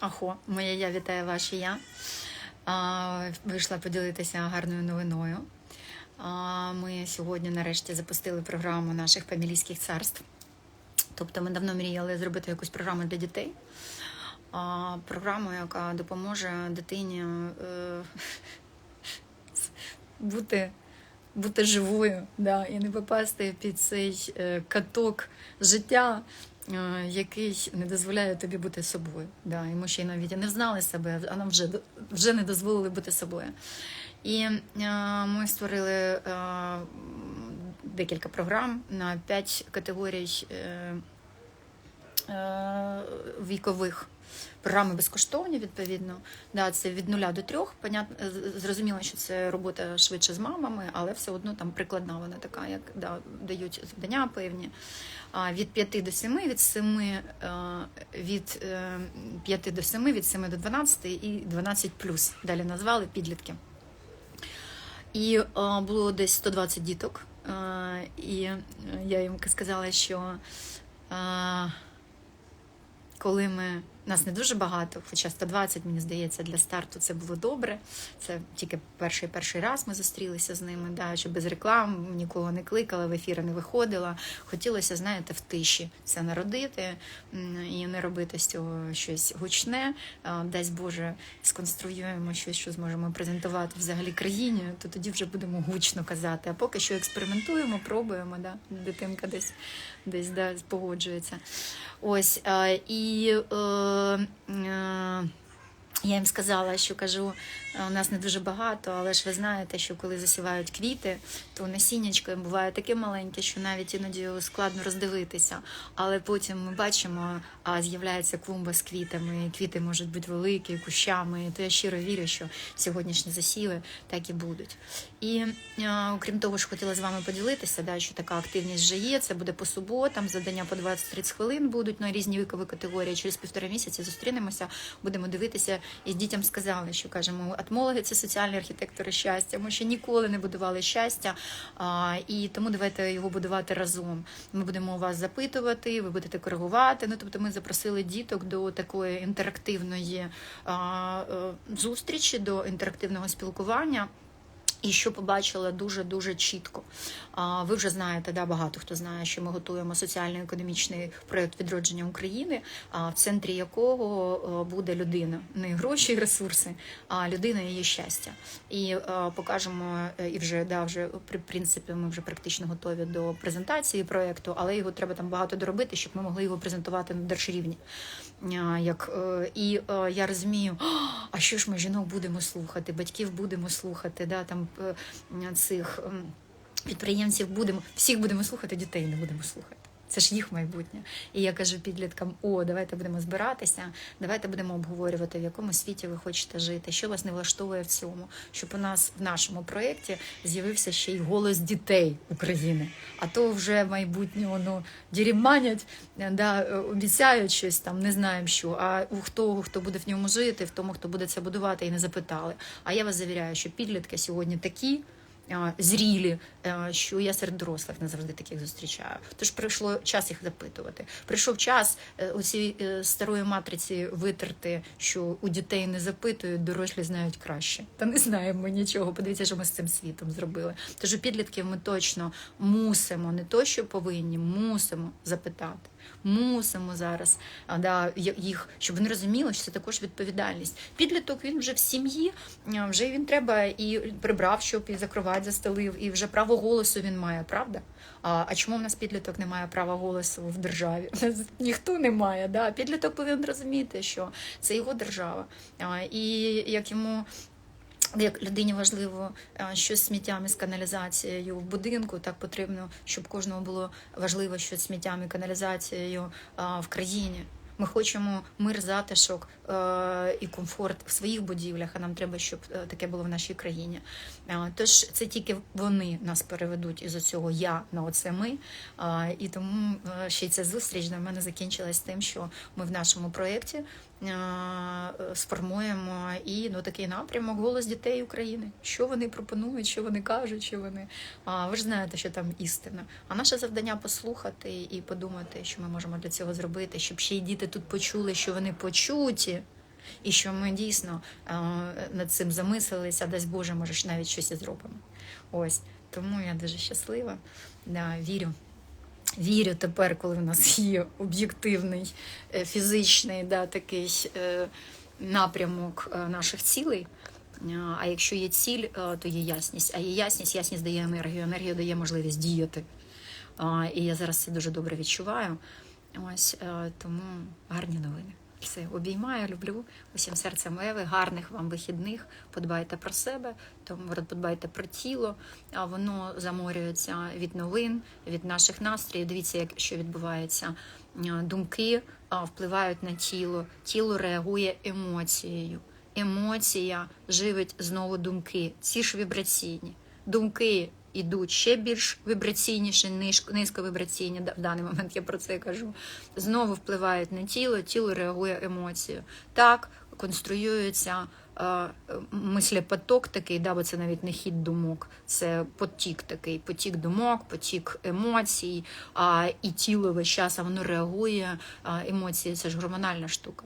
Ахо, моє я вітаю ваше я. А, Вийшла поділитися гарною новиною. А, Ми сьогодні нарешті запустили програму наших фамілійських царств. Тобто ми давно мріяли зробити якусь програму для дітей. А, Програму, яка допоможе дитині е, бути, бути живою да, і не попасти під цей е, каток життя, який не дозволяє тобі бути собою. Да. І ще й навіть не знали себе, а нам вже, вже не дозволили бути собою. І е, ми створили е, декілька програм на п'ять категорій е, е, вікових. Програми безкоштовні, відповідно. Да, це від нуля до трьох. Понятно, зрозуміло, що це робота швидше з мамами, але все одно там прикладна вона така, як да, дають завдання певні. А, від 5 до 7, від 7, е, від е, 5 до 7, від 7 до 12 і 12 плюс. Далі назвали підлітки. І е, було десь 120 діток. Е, і е, я їм сказала, що е, коли ми нас не дуже багато, хоча 120, мені здається, для старту це було добре. Це тільки перший перший раз ми зустрілися з ними, да, що без реклам нікого не кликала, в ефіри не виходила. Хотілося, знаєте, в тиші це народити і не робити з цього щось гучне. Дасть Боже, сконструюємо щось, що зможемо презентувати взагалі країні, то тоді вже будемо гучно казати. А поки що експериментуємо, пробуємо. Да? Дитинка десь десь да, погоджується. Ось е, і е, е, я їм сказала, що кажу, «Е, у нас не дуже багато, але ж ви знаєте, що коли засівають квіти, то насіннячко буває таке маленьке, що навіть іноді складно роздивитися. Але потім ми бачимо, а з'являється клумба з квітами, і квіти можуть бути великі, кущами. То я щиро вірю, що сьогоднішні засіви так і будуть. І е, окрім того, що хотіла з вами поділитися, да, що така активність вже є. Це буде по суботам, задання по 20-30 хвилин будуть на різні вікові категорії. Через півтора місяці зустрінемося, будемо дивитися. І дітям сказали, що кажемо, атмологи це соціальні архітектори щастя. Ми ще ніколи не будували щастя, а, і тому давайте його будувати разом. Ми будемо вас запитувати, ви будете коригувати. Ну тобто, ми запросили діток до такої інтерактивної а, е, зустрічі, до інтерактивного спілкування. І що побачила дуже дуже чітко. Ви вже знаєте, да, багато хто знає, що ми готуємо соціально-економічний проєкт відродження України, в центрі якого е, буде людина, не гроші і ресурси, а людина її щастя. І е, покажемо е, і вже да, вже при принципі ми вже практично готові до презентації проєкту, але його треба там багато доробити, щоб ми могли його презентувати на держрівні. Як і я розумію, «А, що ж ми жінок будемо слухати, батьків будемо слухати, да там е, цих підприємців будемо всіх будемо слухати, дітей не будемо слухати. Це ж їх майбутнє. І я кажу підліткам: о, давайте будемо збиратися, давайте будемо обговорювати, в якому світі ви хочете жити, що вас не влаштовує в цьому, щоб у нас в нашому проєкті з'явився ще й голос дітей України. А то вже майбутнього ну, діріманять, да, обіцяють щось там, не знаємо що. А у хто, хто буде в ньому жити, в тому, хто буде це будувати, і не запитали. А я вас завіряю, що підлітки сьогодні такі зрілі, е, що я серед дорослих не завжди таких зустрічаю. Тож прийшло час їх запитувати. Прийшов час е, оці е, старої матриці витерти, що у дітей не запитують, дорослі знають краще. Та не знаємо нічого. Подивіться, що ми з цим світом зробили. Тож у підлітків ми точно мусимо, не то, що повинні, мусимо запитати. Мусимо зараз да, їх, щоб вони розуміли, що це також відповідальність. Підліток він вже в сім'ї, вже він треба і прибрав, щоб і закривати, застелив, і вже право голосу він має, правда? А, а чому в нас підліток не має права голосу в державі? Ніхто не має. Да? Підліток повинен розуміти, що це його держава. А, і як йому як людині важливо, е, що з сміттям з каналізацією в будинку, так потрібно, щоб кожному було важливо, що з сміттям і каналізацією е, в країні. Ми хочемо мир, затишок е, і комфорт в своїх будівлях, а нам треба, щоб таке було в нашій країні. Тож це тільки вони нас переведуть із оцього я на оце ми. І тому ще й ця зустріч для мене закінчилась тим, що ми в нашому проєкті сформуємо і ну, такий напрямок голос дітей України. Що вони пропонують, що вони кажуть, що вони. А ви ж знаєте, що там істина. А наше завдання послухати і подумати, що ми можемо для цього зробити, щоб ще й діти тут почули, що вони почуті. і що ми дійсно над цим замислилися, дасть Боже, може навіть щось і зробимо. Ось тому я дуже щаслива. Да, вірю. Вірю тепер, коли в нас є об'єктивний е, фізичний да, такий е, напрямок е, наших цілей. Е, А якщо є ціль, е, то є ясність. А є ясність, ясність дає енергію, енергія дає можливість діяти. І я зараз це дуже добре відчуваю. Ось тому гарні новини. Все, обіймаю, люблю усім серцем Еви. Гарних вам вихідних. Подбайте про себе, тому подбайте про тіло. А воно заморюється від новин, від наших настроїв. Дивіться, як що відбувається. Думки впливають на тіло. Тіло реагує емоцією. Емоція живить знову думки. Ці ж вібраційні. Думки йдуть ще більш вібраційніші, низьковібраційні. В даний момент я про це кажу. Знову впливають на тіло, тіло реагує емоцією. Так конструюється е, мислепоток такий, да, бо це навіть не хід думок, це потік такий, потік думок, потік емоцій, а, і тіло весь час воно реагує. Емоції це ж гормональна штука.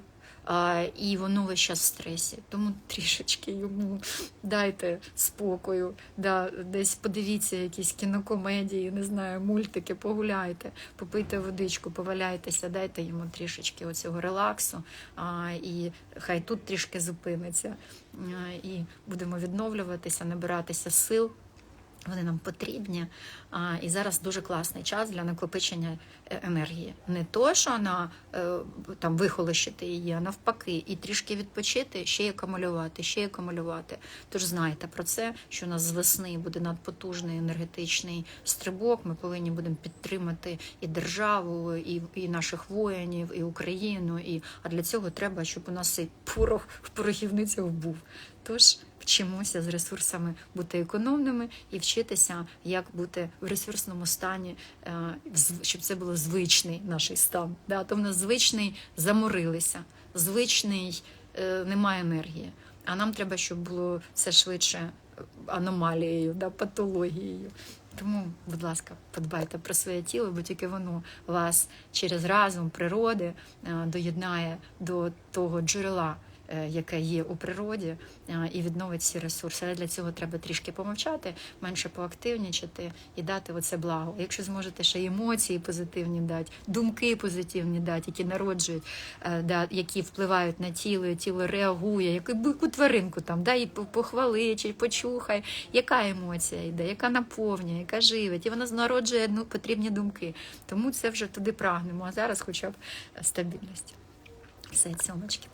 І воно весь час в стресі. Тому трішечки йому дайте спокою. Да, десь подивіться якісь кінокомедії, не знаю, мультики, погуляйте, попийте водичку, поваляйтеся, дайте йому трішечки оцього релаксу. А, і хай тут трішки зупиниться. І будемо відновлюватися, набиратися сил. Вони нам потрібні. А, і зараз дуже класний час для накопичення е, енергії. Не то, що на е, там вихолощити її, а навпаки, і трішки відпочити, ще й акумулювати, ще й акумулювати. Тож знайте про це, що у нас з весни буде надпотужний енергетичний стрибок. Ми повинні будемо підтримати і державу, і, і наших воїнів, і Україну. І а для цього треба, щоб у нас цей порох в порохівницях був. Тож вчимося з ресурсами бути економними і вчитися, як бути в ресурсному стані, е, щоб це було звичний наш стан. Да? То в нас звичний заморилися, звичний е, немає енергії. А нам треба, щоб було все швидше е, аномалією, да? патологією. Тому, будь ласка, подбайте про своє тіло, бо тільки воно вас через разум природи доєднає до того джерела, яке є у природі, е, і відновить ці ресурси. Але для цього треба трішки помовчати, менше поактивнічати і дати оце благо. Якщо зможете ще емоції позитивні дати, думки позитивні дати, які народжують, е, які впливають на тіло, і тіло реагує, яку тваринку там, да, і по- похвали, чи почухай, яка емоція йде, яка наповнює, яка живить, і вона народжує ну, потрібні думки. Тому це вже туди прагнемо. А зараз хоча б стабільність. Все, цьомочки.